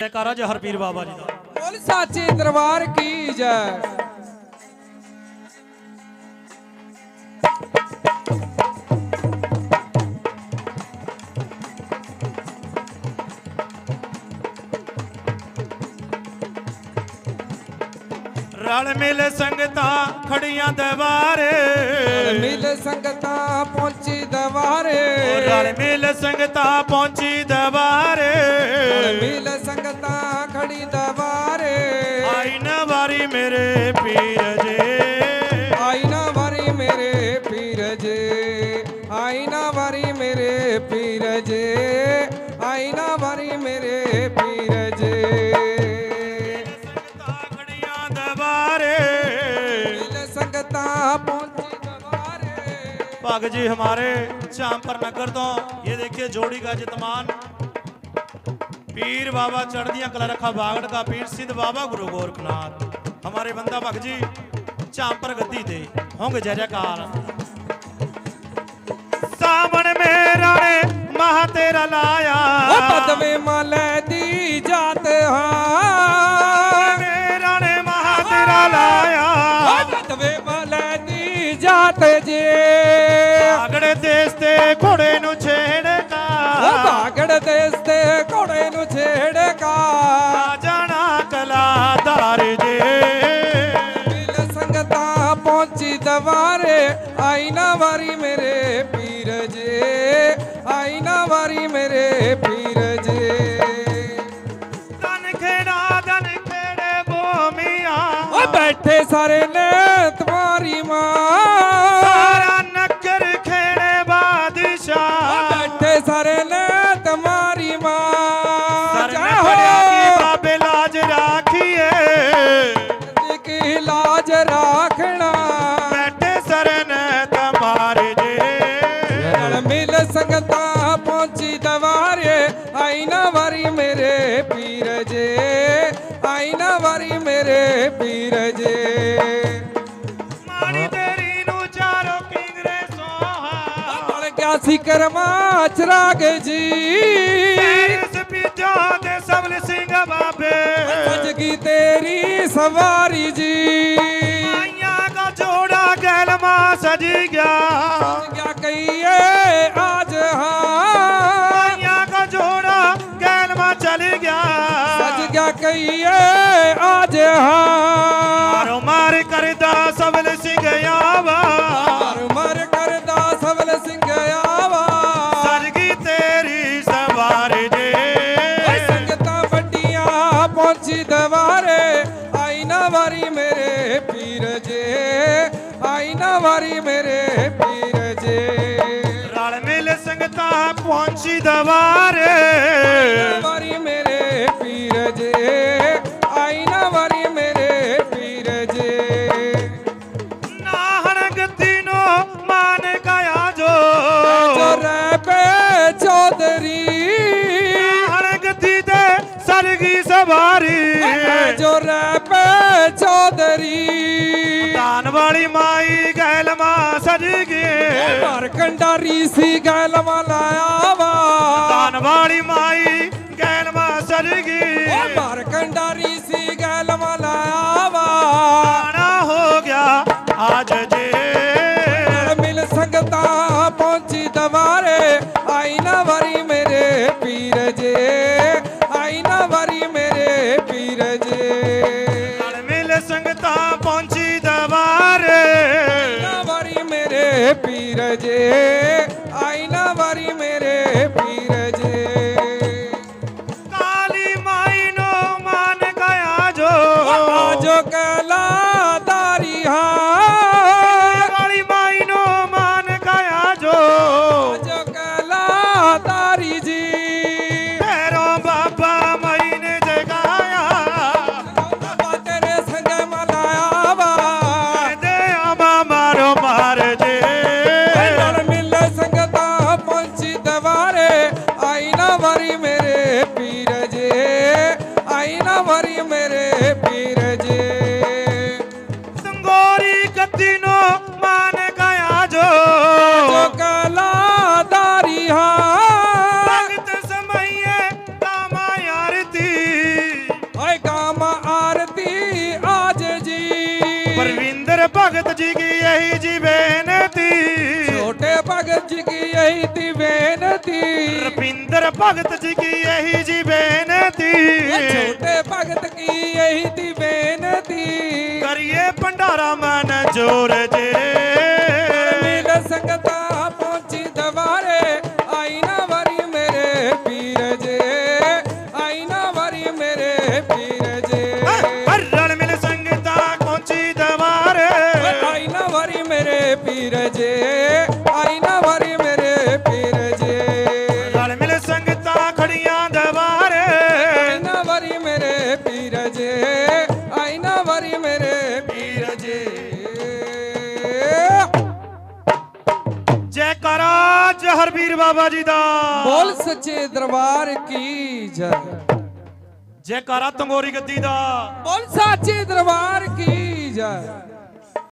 ਜੈਕਾਰਾ ਜਹਰ ਪੀਰ ਬਾਬਾ ਜੀ ਦਾ। ਬੋਲ ਸਾਚੇ ਦਰਬਾਰ ਕੀ ਜੈ। ਰਲ ਮਿਲ ਸੰਗਤਾਂ ਖੜੀਆਂ ਦਵਾਰੇ ਮਿਲ ਸੰਗਤਾਂ ਪਹੁੰਚੀ ਦਵਾਰੇ ਰਲ ਮਿਲ ਸੰਗਤਾਂ ਪਹੁੰਚੀ ਦਵਾਰੇ। ਮਿਲ ਸੰਗਤਾਂ ਖੜੀ ਦਵਾਰੇ। ਆਈ ਨਾ ਵਾਰੀ ਮੇਰੇ ਪੀਰ। ਭਗ जी हमारे श्यामपुर नगर तो ये देखिए जोड़ी का जितमान पीर बाबा चढ़दिया कला रखा बागड़ का पीर सिद्ध बाबा गुरु गोरखनाथ हमारे बंदा भग जी श्यामपुर गद्दी दे होंगे जय जयकार सामण मेरा महा तेरा लाया पदवे मलै दी जात हाँ मेरा ने महा तेरा लाया पदवे मलै दी जात जे ਭਾਗੜ ਦੇਸ ਤੇ ਘੋੜੇ ਨੂੰ ਛੇੜਦਾ। ਉਹ ਭਾਗੜ ਦੇਸ ਤੇ ਘੋੜੇ ਨੂੰ ਛੇੜਦਾ। ਜਾਣਾ ਕਲਾਦਾਰ ਜੇ। ਦਿਲ ਸੰਗਤਾ ਪਹੁੰਚੀ ਦਵਾਰੇ ਆਈ ਨਾ ਵਾਰੀ ਮੇਰੇ ਪੀਰ ਜੇ। ਆਈ ਨਾ ਵਾਰੀ ਮੇਰੇ ਪੀਰ ਜੇ। ਤਨ ਖੇੜਾ ਦਨ ਖੇੜੇ ਬੋਮੀਆਂ। ਓ ਬੈਠੇ ਸਾਰੇ ਨੇ ਵਾਰੀ ਮੇਰੇ ਪੀਰ ਜੇ। ਮਾਣੀ ਤੇਰੀ ਨੂੰ ਚਾਰੋ ਕਿੰਗਰੇ ਸੋਹਾ। ਬਲ ਗਿਆ ਸੀ ਕਰਮਾ ਚਰਾਗ ਜੀ। ਪੈਰਿਸ ਪੀਜੋ ਦੇ ਸਬਲ ਸਿੰਘ ਬਾਬੇ। ਸਜ ਗਈ ਤੇਰੀ ਸਵਾਰੀ ਜੀ। ਆਈਆਂ ਕਾ ਜੋੜਾ ਗੈਲਮਾ ਸਜ ਗਿਆ। ਕਿਆ ਕਹੀਏ ਆਜ ਹਾਂ ਨਾ ਵਾਰੀ ਮੇਰੇ ਪੀਰ ਜੇ ਆਈ ਨਾ ਵਾਰੀ ਮੇਰੇ ਪੀਰ ਜੇ। ਰਲ ਮਿਲ ਸੰਗਤਾਂ ਪਹੁੰਚੀ ਦਵਾਰੇ ਸਵਾਰੀ ਜੋ ਰਹਿ ਪੇ ਚੌਧਰੀ। ਦਾਨ ਵਾਲੀ ਮਾਈ ਗੈਲਮਾ ਸਜ ਗਏ ਮਰ ਕੰਡਾਰੀ ਸੀ ਗੈਲ ਮਲਾਇਆ ਵਾ। ਦਾਨ ਵਾਲੀ ਮਾਈ ਮੇਰੇ ਵਰੀ ਮੇਰੇ ਪੀਰ ਜੀ ਸੰਗੋਰੀ ਗੱਦੀ ਨੂੰ ਮਾਨ ਗਿਆ ਜੋ। ਜੋ ਕਲਾ ਦਾਰੀ ਹਾ। ਭਗਤ ਸਮਈਏ ਕਾਮਾ ਆਰਤੀ। ਓਏ ਕਾਮਾ ਆਰਤੀ ਆਜ ਜੀ। ਪਰਵਿੰਦਰ ਭਗਤ ਜੀ ਕੀ ਇਹੀ ਜੀਵੇ ਭਗਤ ਜੀ ਕੀ ਇਹੀ ਤੀ ਬੇਨਤੀ? ਰਪਿੰਦਰ ਭਗਤ ਜੀ ਕੀ ਇਹੀ ਜੀ ਬੇਨਤੀ? ਛੋਟੇ ਭਗਤ ਕੀ ਇਹੀ ਤੀ ਬੇਨਤੀ? ਕਰੀਏ ਭੰਡਾਰਾ ਮਨ ਜੋਰ ਜੇ ਮਿਲ ਸੰਗਤਾਂ ਜੈਕਾਰਾ ਜਹਰਵੀਰ ਬਾਬਾ ਜੀ ਦਾ। ਬੋਲ ਸੱਚੇ ਦਰਬਾਰ ਕੀ ਜੈ। ਜੈਕਾਰਾ ਤੰਗੋਰੀ ਗੱਦੀ ਦਾ। ਬੋਲ ਸਾਚੇ ਦਰਬਾਰ ਕੀ ਜੈ।